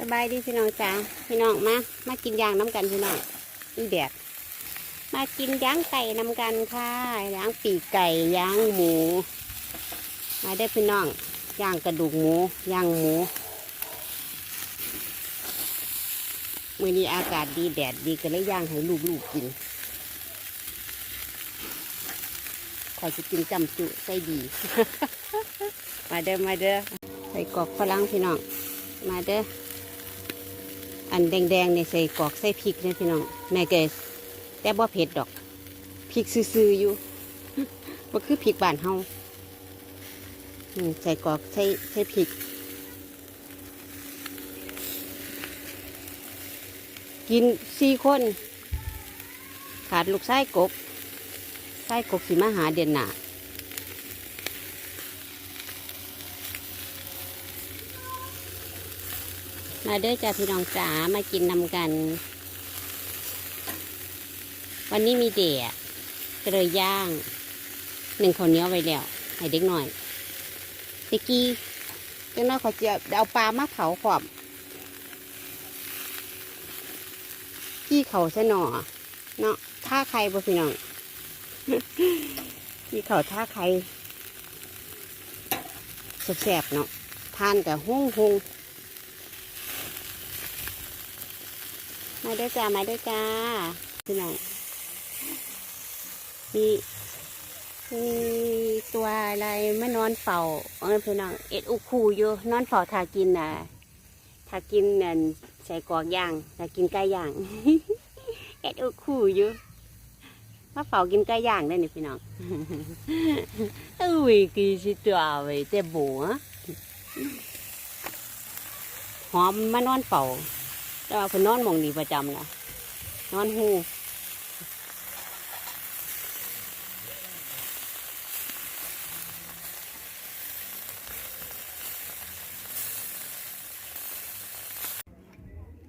สบายดีพี่น้องจ้าพี่น้องมา มากินย่างน้ำกันพี่น้องอีแดดมากินย่างไก่น้ำกันค่ะย่างปีกไก่ย่างหมู มาได้พี่น้องย่างกระดูกหมูย่างหมูมื้อนี้อากาศดีแดดดีก็เลยย่างให้ลูกๆกินขอยจะกินจำจุใส่ดี มาเด้อมาเด้อใส่กรอกฝรั่งพี่น้อง มาเด้อ อันแดงๆเนี่ยใส่กอกใส่พริกเนี่ยพี่น้องแม่เกสแต่บ่เผ็ดดอกพริกซื่อๆอยู่บ่คือพริกบ้านเฮาใส่กอกใส่ใส่พริก กินสี่คน ขาดลูกไส้กบไส้กบสิมาหาเดือนหนา มาเด้อจ้าพี่น้องจ๋ามากินนำกัน วันนี้มีเดียก็เลยย่างหนึ่งข้าวเนียไว้แล้วให้เด็กหน่อยตะกี้เจ้าน้อยเขาจะเอาปลามาเผาขอบกี้เขาซะหน่อเนาะท่าใครบ่พี่น้องกี้เขาท่าใครแสบๆเนาะทานกับห้งหง มาด้วยจ้ามาด้วยจ้าพี่น้องมีมีตัวอะไรไม่นอนเฝ้าเออพี่น้องเอ็ดอุคูอยู่นอนเฝ้าถากินน่ะถากินเนั่นใส่กอกย่างถากินไก่ย่างเอ็ดอุคูอยู่มาเฝ้ากินไก่ย่างได้นี่พี่น้องอุ้ยกี่สิตัวไว้แต่บัวหอมมานอนเฝ้า แต่ว่าเพิ่นนอนหมองนี้ประจำนะนอนหู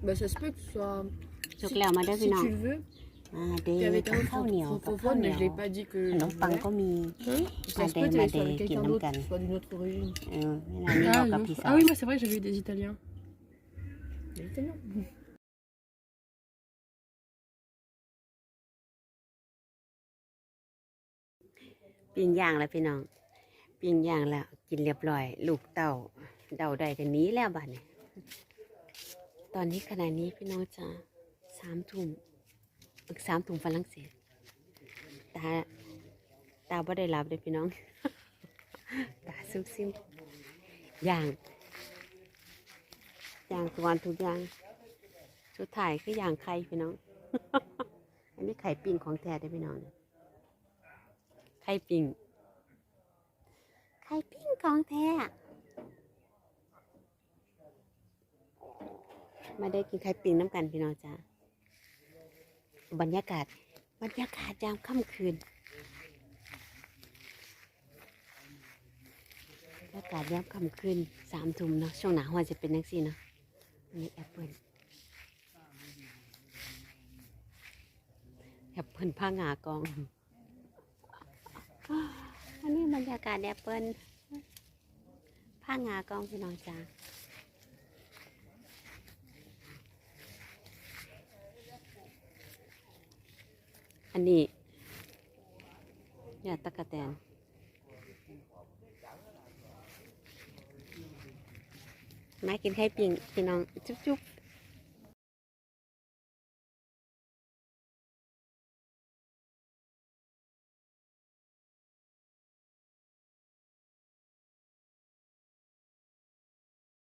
Bah ça se peut que ce soit... สุกแล้วมาเด้อ Si พี่น้อง tu le veux, อ่าเด้ puis อ avec กับ un ข้าวเหนียวกับ francophone, ข้าวเหนี mais ยว je l'ai pas dit que ขนม je ปัง voulais. ก็มี Hein Ça se Madé, peut que tu madé, sois avec quelqu'un Kinam d'autre, Kan. qui soit d'une autre origine. เออเวลานี้เรา Ah, กับ non. พี่สาว ah oui, moi c'est vrai, j'avais eu des Italiens. Des Italiens ปิ้งย่างแล้วพี่น้องปิ้งย่างแล้วกินเรียบร้อย ลูกเต่าเดาได้กันนี้แล้วบ้านนี้ตอนนี้ขณะนี้พี่น้องจะสามทุ่มอีกสามทุ่มฝรั่งเศสตาตาบ่ได้รับเลยพี่น้อง ตาซุบซิมย่าง ย่างทุกวันทุกอย่างสุดท้ายคืออย่างไข่พี่น้อง อันนี้ไข่ปิ้งของแท้ได้อพี่น้องไข่ปิ้งไข่ปิ้งของแท้มาได้กินไข่ปิ้งน้ำกันพี่น้องจ้าบรรยากาศ บรรยากาศยามค่ำคืนบรรยากาศยามค่ำคืนสามทุ่มเนาะช่วงหนาวจะเป็นนังซี่เนาะ อันนี้แอปเปิลแอปเปิลผ้างากอง อันนี้บรรยากาศแอปเปิลผ้างากองพี่น้องจ้าอันนี้ยาตะกะแตน มากินไข่ปิ้งพี่น้องจุ๊บจุ๊บ